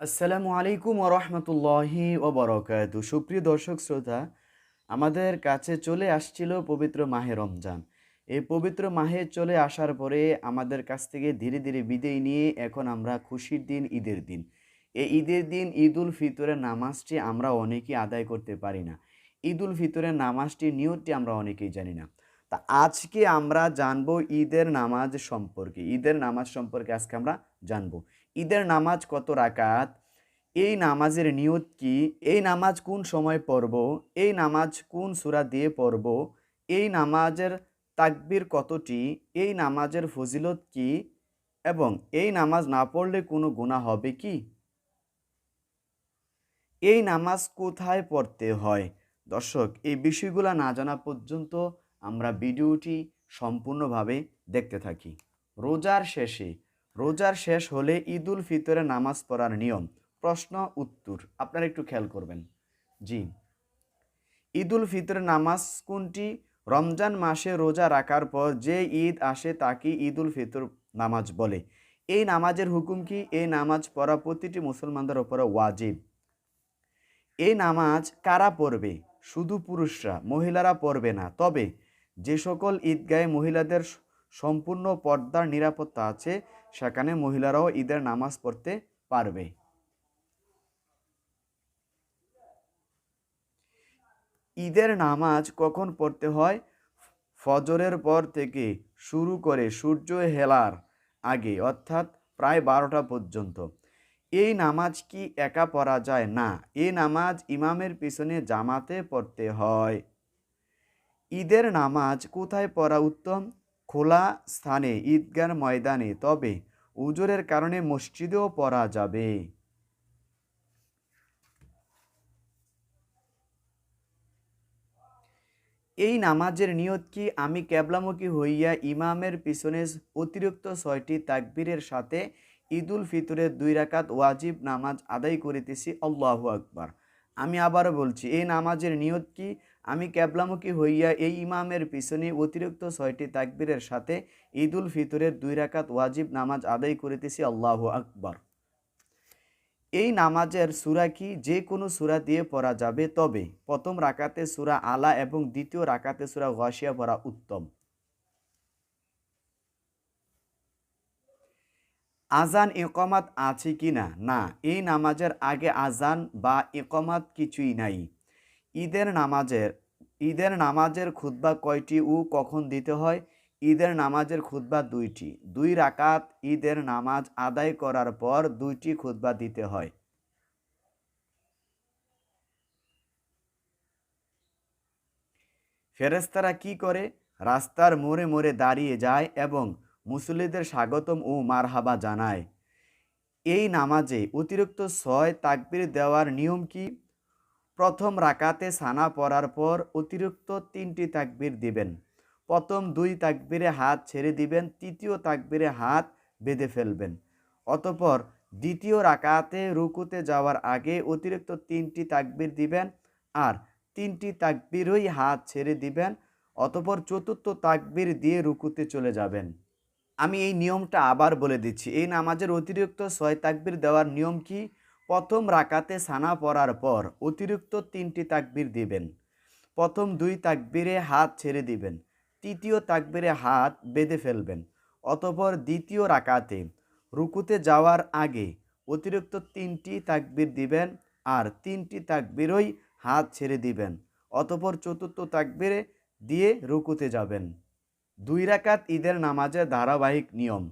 আসসালামু আলাইকুম ওরহমতুল্লাহি ওবরকাত সুপ্রিয় দর্শক, শ্রোতা, আমাদের কাছে চলে আসছিল পবিত্র মাহে রমজান। এই পবিত্র মাহে চলে আসার পরে আমাদের কাছ থেকে ধীরে ধীরে বিদায় নিয়ে এখন আমরা খুশির দিন, ঈদের দিন। এই ঈদের দিন ঈদ উল ফিতরের নামাজটি আমরা অনেকেই আদায় করতে পারি না। ঈদ উল ফিতরের নামাজটির নিয়তটি আমরা অনেকেই জানি না। তা আজকে আমরা জানব ঈদের নামাজ সম্পর্কে। ঈদের নামাজ সম্পর্কে আজকে আমরা জানব। ঈদের নামাজ কত রাকাত? এই নামাজের নিয়ত কি? এই নামাজ কোন সময় পড়ব? এই নামাজ কোন সূরা দিয়ে পড়ব? এই নামাজের তাকবির কতটি? এই নামাজের ফজিলত কি? এবং এই নামাজ না পড়লে কোনো গুনাহ হবে কি? এই নামাজ কোথায় পড়তে হয়? দর্শক, এই বিষয়গুলো না জানা পর্যন্ত আমরা ভিডিওটি সম্পূর্ণভাবে দেখতে থাকি। রোজার শেষে রোজার শেষ হলে ঈদ উল ফিতরে নামাজ পড়ার নিয়ম, প্রশ্ন, উত্তর। আপনারা একটু খেয়াল করবেন। জি। ঈদ উল ফিতরের নামাজ কোনটি? রমজান মাসে রোজা রাখার পর যে ঈদ আসে তাকে ঈদ উল ফিতর নামাজ বলে। এই নামাজের হুকুম কি? এই নামাজ পড়া প্রতিটি মুসলমানদের ওপরে ওয়াজিব। এই নামাজ কারা পড়বে? শুধু পুরুষরা, মহিলারা পড়বে না। তবে যে সকল ঈদগাহে মহিলাদের সম্পূর্ণ পর্দার নিরাপত্তা আছে, সেখানে মহিলারাও ঈদের নামাজ পড়তে পারবে। ঈদের নামাজ কখন পড়তে হয়? ফজরের পর থেকে শুরু করে সূর্য হেলার আগে, অর্থাৎ প্রায় বারোটা পর্যন্ত। এই নামাজ কি একা পড়া যায়? না এই নামাজ ইমামের পিছনে জামাতে পড়তে হয়। ঈদের নামাজ কোথায় পড়া উত্তম? খোলা স্থানে, ঈদগার ময়দানে, তবে উজোরের কারণে মসজিদেও পড়া যাবে। এই নামাজের নিয়ত কি আমি ক্যাবলামুখী হইয়া ইমামের পিছনে অতিরিক্ত ছয়টি তাকবীরের সাথে ঈদুল ফিতরের দুই রাকাত ওয়াজিব নামাজ আদায় করিতেছি? আল্লাহু আকবার। আমি আবারও বলছি, এই নামাজের নিয়ত কি আমি ক্যাবলামুখী হইয়া এই ইমামের পিছনে অতিরিক্ত ছয়টি তাকবীরের সাথে ঈদুল ফিতরের দুই রাকাত ওয়াজিব নামাজ আদায় করিতেছি আল্লাহ আকবর। এই নামাজের সুরা কি যে কোনো সুরা দিয়ে পড়া যাবে? তবে প্রথম রাকাতে সূরা আলা এবং দ্বিতীয় রাকাতে সূরা গাশিয়া পড়া উত্তম। আজান ইকমাত আছে কি না না এই নামাজের আগে আজান বা ইকমাত কিছুই নাই। ঈদের নামাজের ঈদের নামাজের খুতবা কয়টি ও কখন দিতে হয়? ঈদের নামাজের খুতবা দুইটি। দুই রাকাত ঈদের নামাজ আদায় করার পর দুইটি খুতবা দিতে হয়। ফেরেস্তারা কি করে? রাস্তার মোড়ে মোড়ে দাঁড়িয়ে যায় এবং মুসল্লিদের স্বাগতম ও মারহাবা জানায়। এই নামাজে অতিরিক্ত ছয় তাকবির দেওয়ার নিয়ম কি? প্রথম রাকাতে সানা পড়ার পর অতিরিক্ত তিনটি তাকবির দিবেন। প্রথম দুই তাকবিরে হাত ছেড়ে দিবেন, তৃতীয় তাকবিরে হাত বেঁধে ফেলবেন। অতপর দ্বিতীয় রাকাতে রুকুতে যাওয়ার আগে অতিরিক্ত তিনটি তাকবির দিবেন আর তিনটি তাকবিরই হাত ছেড়ে দিবেন, অতপর চতুর্থ তাকবির দিয়ে রুকুতে চলে যাবেন। আমি এই নিয়মটা আবার বলে দিচ্ছি। এই নামাজের অতিরিক্ত ছয় তাকবির দেওয়ার নিয়ম কি? প্রথম রাকাতে সানা পড়ার পর অতিরিক্ত তিনটি তাকবির দিবেন। প্রথম দুই তাকবিরে হাত ছেড়ে দিবেন। তৃতীয় তাকবিরে হাত বেঁধে ফেলবেন। অতপর দ্বিতীয় রাকাতে রুকুতে যাওয়ার আগে অতিরিক্ত তিনটি তাকবির দিবেন আর তিনটি তাকবিরই হাত ছেড়ে দিবেন। অতপর চতুর্থ তাকবিরে দিয়ে রুকুতে যাবেন। দুই রাকাত ঈদের নামাজের ধারাবাহিক নিয়ম।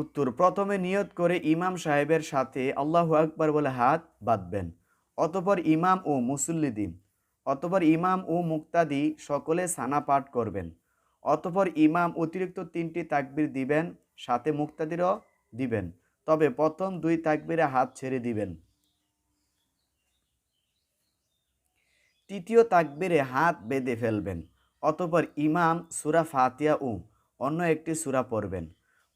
উত্তর, প্রথমে নিয়ত করে ইমাম সাহেবের সাথে আল্লাহ আকবার বলে হাত বাঁধবেন, অতপর ইমাম ও মুসল্লিদিন, অতপর ইমাম ও মুক্তাদি সকলে সানা পাঠ করবেন, অতপর ইমাম অতিরিক্ত তিনটি তাকবির দিবেন, সাথে মুক্তাদিরও দিবেন, তবে প্রথম দুই তাকবিরে হাত ছেড়ে দিবেন। তৃতীয় তাকবিরে হাত বেঁধে ফেলবেন, অতপর ইমাম সুরা ফাতিয়া ও অন্য একটি সুরা পড়বেন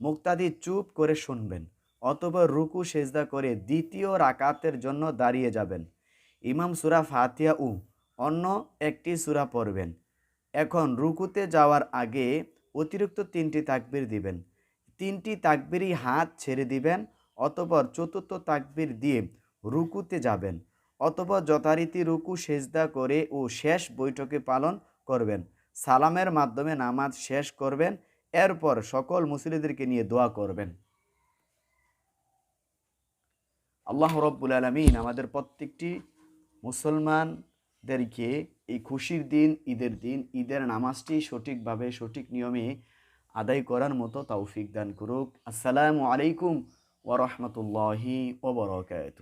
মুক্তাদি চুপ করে শুনবেন অতপর রুকু সেজদা করে দ্বিতীয় রাকাতের জন্য দাঁড়িয়ে যাবেন। ইমাম সুরা ফাতিয়া উ, অন্য একটি সুরা পড়বেন। এখন রুকুতে যাওয়ার আগে অতিরিক্ত তিনটি তাকবির দিবেন। তিনটি তাকবিরই হাত ছেড়ে দিবেন, অতপর চতুর্থ তাকবির দিয়ে রুকুতে যাবেন অতপর যথারীতি রুকু সেজদা করে ও শেষ বৈঠকে পালন করবেন। সালামের মাধ্যমে নামাজ শেষ করবেন এরপর সকল মুসলিদেরকে নিয়ে দোয়া করবেন। আল্লাহ রব্বুল আলমিন আমাদের প্রত্যেকটি মুসলমানদেরকে এই খুশির দিন, ঈদের দিন, ঈদের নামাজটি সঠিকভাবে, সঠিক নিয়মে আদায় করার মতো তৌফিক দান করুক। আসসালামু আলাইকুম ওরহমতুল্লাহি ওবরকাত